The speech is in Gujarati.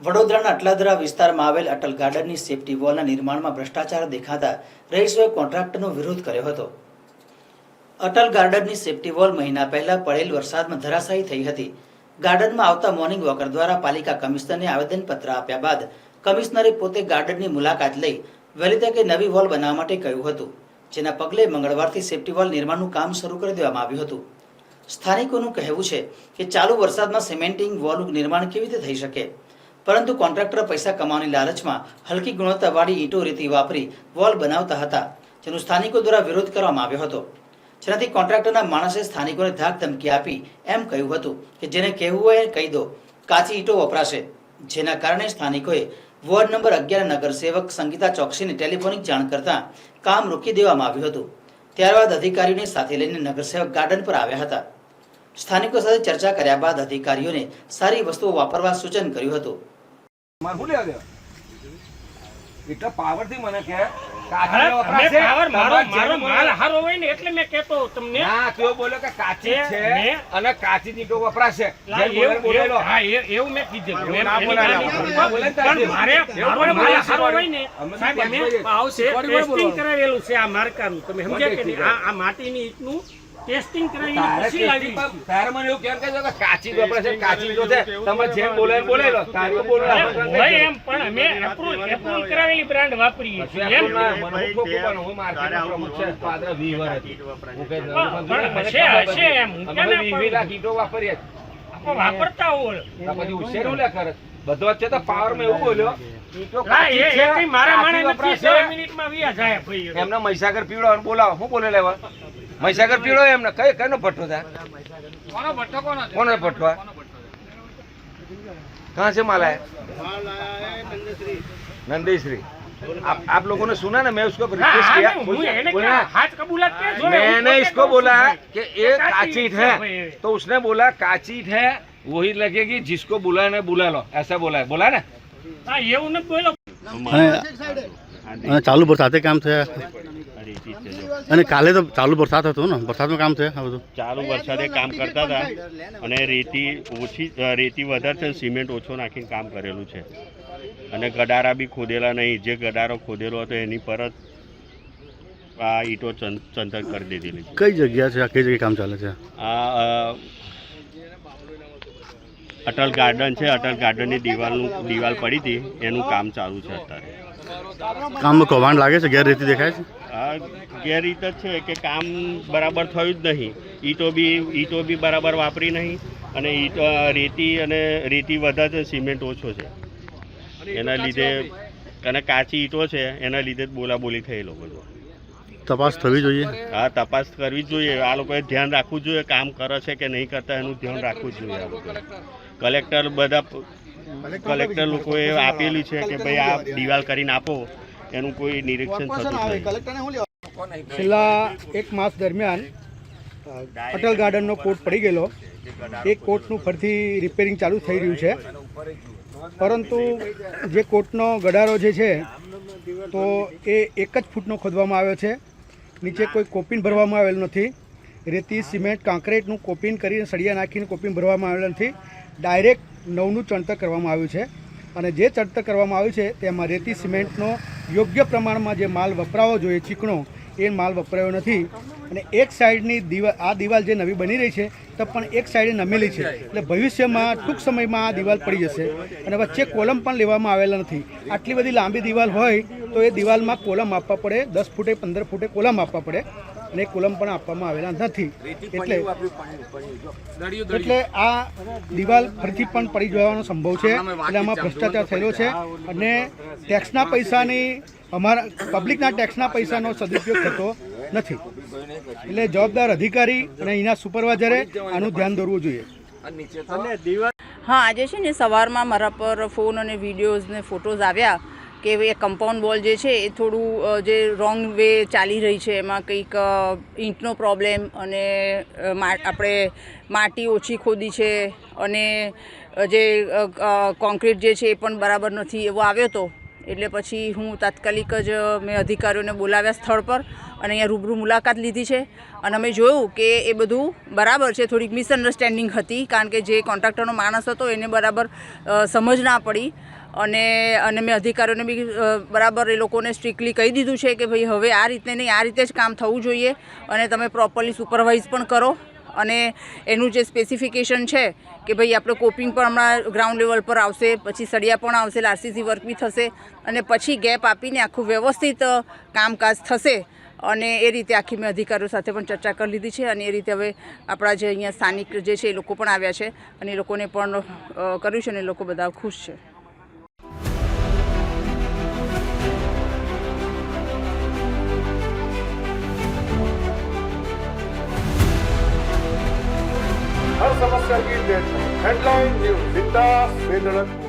વડોદરાના અટલાદરા વિસ્તારમાં આવેલ અટલ ગાર્ડનની સેફટી વોલના નિર્માણમાં ભ્રષ્ટાચાર દેખાતા રહીશોએ કોન્ટ્રાક્ટરનો વિરોધ કર્યો હતો. અટલ ગાર્ડનની સેફટી વોલ મહિના પહેલા પડેલ વરસાદમાં ધરાશાયી થઈ હતી. ગાર્ડનમાં આવતા મોર્નિંગ વોકર દ્વારા પાલિકા કમિશનરને આવેદનપત્ર આપ્યા બાદ કમિશનરે પોતે ગાર્ડનની મુલાકાત લઈ વહેલી તકે નવી વોલ બનાવવા માટે કહ્યું હતું, જેના પગલે મંગળવારથી સેફટી વોલ નિર્માણનું કામ શરૂ કરી દેવામાં આવ્યું હતું. સ્થાનિકોનું કહેવું છે કે ચાલુ વરસાદમાં સિમેન્ટિંગ વોલનું નિર્માણ કેવી રીતે થઈ શકે? પરંતુ કોન્ટ્રાક્ટર પૈસા કમાવાની લાલચમાં હલકી ગુણવત્તાવાળી ઈંટો રીતિ વાપરી વોલ બનાવતા હતા, જેનો સ્થાનિકો દ્વારા વિરોધ કરવામાં આવ્યો હતો. જેનાથી કોન્ટ્રાક્ટરના માણસે સ્થાનિકોને ધાક ધમકી આપી એમ કહ્યું હતું કે જેને કહેવું હોય કહી દો, કાચી ઈંટો વપરાશે. જેના કારણે સ્થાનિકોએ વોર્ડ નંબર અગિયાર નગરસેવક સંગીતા ચોકસીને ટેલિફોનિક જાણ કરતા કામ રોકી દેવામાં આવ્યું હતું. ત્યારબાદ અધિકારીઓને સાથે લઈને નગરસેવક ગાર્ડન પર આવ્યા હતા. સ્થાનિકો સાથે ચર્ચા કર્યા બાદ અધિકારીઓને સારી વસ્તુઓ વાપરવા સૂચન કર્યું હતું. મારે શું લેવા દેવા? એટલો power થી મને કે હા, કાચી તમે વપરાશે, power મારો મારો માલ હારો હોય ને એટલે મેં કહેતો તમને. ના, તેઓ બોલ્યો કે કાચી છે અને કાચી વપરાશે. બોલે એવું- હા, એવું મેં કીધું. એમ- ના એની બોલાય, ગાડી ના પર- બોલાય. પણ મારે મારો માલ હારો હોય ને સાહેબ અમે આવશે ટેસ્ટિંગ કરાવેલું છે આ માર્કાનું. તમે સમજ્યા કે નહીં? આ આ માટીની ઈંટનું ટેસ્ટિંગ કરાવીને પછી લાવી તારે મને એવું કેમ કહેજો કે કાચી વપરાશે કાચી જો છે તમે જેમ બોલે એમ બોલેલો તારે તો બોલ ભાઈ એમ પણ અમે એપ્રુવ એપ્રુવ કરાવેલી બ્રાન્ડ વાપરીએ છીએ એમ મને હું ખોટું પણ હું માર્કેટનો પ્રમુખ છે, પાદરા વીવર હતી હું કઈ પણ- હશે છે. એમ, હું? વીસ લાખ ઈંટો વાપરીએ. આપણે વાપરતા હોય તો પછી ઉછેરું લે કરે બધો વચ્ચે તો પાવરમાં એવું બોલ્યો લા, છે. છ એમને મહીસાગર પીવડો બોલાવો હું બોલે લેવા મહીસાગર પીવડો એમને કઈ કઈનો ભટ્ટો થાય કોનો ભટ્ટો કોનો છે? કોનો ભટ્ટો આ? कहाँ से माला है नंदीश्री आप आप लोगों ने सुना ना मैं उसको हाँ, रिक्वेस्ट हाँ, किया नहीं, मुझे बोला- એને बोला, क्या हाथ कबूलत के जो है, मैंने उनको इसको क्या बोला दोस्त है? कि ये काची काची ईंट है है भाई। तो उसने बोला काची ईंट है वही लगेगी जिसको बुलाना है बुला लो ऐसा बोला है बोला ना હા, એવું નથી બોલો અને અને ચાલુ વરસાદે કામ થયા અને કાલે તો ચાલુ વરસાદ હતો ને વરસાદનું કામ છે આ બધું. ચાલુ વરસાદે કામ કરતા હતા અને રેતી ઓછી રેતી વધારે છે સિમેન્ટ ઓછો નાખીને કામ કરેલું છે. અને ગડારા બી ખોદેલા નહીં જે ગડારો ખોદેલો હતો એની પરત આ ઈંટો ચંતર કરી દીધેલી કઈ જગ્યા છે આ કઈ જગ્યાએ કામ ચાલે છે? આ અટલ ગાર્ડન છે અટલ ગાર્ડનની દિવાલનું દિવાલ પડી હતી એનું કામ ચાલુ છે અત્યારે. કામમાં કૌભાંડ લાગે છે ગેરરીતિ દેખાય છે? ગેરરીત જ છે કે કામ બરાબર થયું જ નહીં. ઈટો બી ઈંટો બી બરાબર વાપરી નહીં અને ઈંટો રેતી અને રેતી વધારે છે સિમેન્ટ ઓછો છે. એના લીધે અને કાચી ઈંટો છે એના લીધે જ બોલાબોલી થઈ એ લોકો જો તપાસ થવી જોઈએ? હા તપાસ કરવી જોઈએ. આ લોકોએ ધ્યાન રાખવું જોઈએ કામ કરે છે કે નહીં કરતા એનું ધ્યાન રાખવું જોઈએ કલેક્ટર. બધા કલેક્ટર લોકોએ આપેલી છે કે ભાઈ આ દિવાલ કરીને આપો. એનું કોઈ નિરીક્ષણ થતું નહીં. છેલ્લા એક માસ દરમિયાન અટલ ગાર્ડનનો કોટ પડી ગયેલો. એ કોટનું ફરીથી રિપેરિંગ ચાલુ થઈ રહ્યું છે. પરંતુ જે કોટનો ગડારો જે છે, તો એ એક જ ફૂટનો ખોદવામાં આવ્યો છે. નીચે કોઈ કોપિન ભરવામાં આવેલ નથી. રેતી, સિમેન્ટ કોન્ક્રીટનું કોપિન કરીને સળિયા નાખીને કોપિન ભરવામાં આવેલ નથી. ડાયરેક્ટ નવનું ચણતર કરવામાં આવ્યું છે. અને જે ચણતર કરવામાં આવ્યું છે, તેમાં રેતી, સિમેન્ટનો યોગ્ય પ્રમાણમાં જે માલ વપરાવો જોઈએ ચીકણો એ માલ વપરાયો નથી. અને એક સાઈડની દિવાલ આ દિવાલ જે નવી બની રહી છે, તો પણ એક સાઈડે નમેલી છે. એટલે ભવિષ્યમાં ટૂંક સમયમાં આ દિવાલ પડી જશે. અને વચ્ચે કોલમ પણ લેવામાં આવેલા નથી. આટલી બધી લાંબી દિવાલ હોય, તો એ દિવાલમાં કોલમ આપવા પડે. દસ ફૂટે, પંદર ફૂટે કોલમ આપવા પડે. અને કુલમ પણ આપવામાં આવેલા નથી. એટલે એટલે આ દિવાલ ફરીથી પણ પડી જવાનો સંભવ છે. એટલે આમાં ભ્રષ્ટાચાર થયેલો છે. અને ટેક્સના પૈસાની અમારા પબ્લિકના ટેક્સના પૈસાનો સદુપયોગ થતો નથી. એટલે જવાબદાર અધિકારી અને અહીંના સુપરવાઇઝરે આનું ધ્યાન દોરવું જોઈએ. હા આજે છે ને સવારમાં મારા પર ફોન અને વિડીયોઝ ને ફોટોઝ આવ્યા. કે એ કમ્પાઉન્ડ વોલ જે છે, એ થોડું જે રોંગ વે ચાલી રહી છે, એમાં કંઈક ઈંટનો પ્રોબ્લેમ અને આપણે માટી ઓછી ખોદી છે અને જે કોન્ક્રીટ જે છે એ પણ બરાબર નથી એવો આવ્યો હતો એટલે પછી હું તાત્કાલિક જ મેં અધિકારીઓને બોલાવ્યા સ્થળ પર અને અહીંયા રૂબરૂ મુલાકાત લીધી છે. અને અમે જોયું કે એ બધું બરાબર છે, થોડીક મિસઅન્ડરસ્ટેન્ડિંગ હતી, કારણ કે જે કોન્ટ્રાક્ટરનો માણસ હતો એને બરાબર સમજ ના પડી. અને અને મેં અધિકારીઓને બી બરાબર એ લોકોને સ્ટ્રિક્ટલી કહી દીધું છે કે ભાઈ હવે આ રીતે નહીં, આ રીતે જ કામ થવું જોઈએ અને તમે પ્રોપરલી સુપરવાઇઝ પણ કરો. અને એનું જે સ્પેસિફિકેશન છે કે ભાઈ આપણે કોપિંગ પણ હમણાં ગ્રાઉન્ડ લેવલ પર આવશે, પછી સળિયા પણ આવશે લારસીસી વર્ક બી થશે અને પછી ગેપ આપીને આખું વ્યવસ્થિત કામકાજ થશે. અને એ રીતે આખી મેં અધિકારીઓ સાથે પણ ચર્ચા કરી લીધી છે અને એ રીતે હવે આપણા જે અહીંયા સ્થાનિક જે છે એ લોકો પણ આવ્યા છે અને એ લોકોને પણ કર્યું છે અને એ લોકો બધા ખુશ છે. Headline News Bindas Bedalak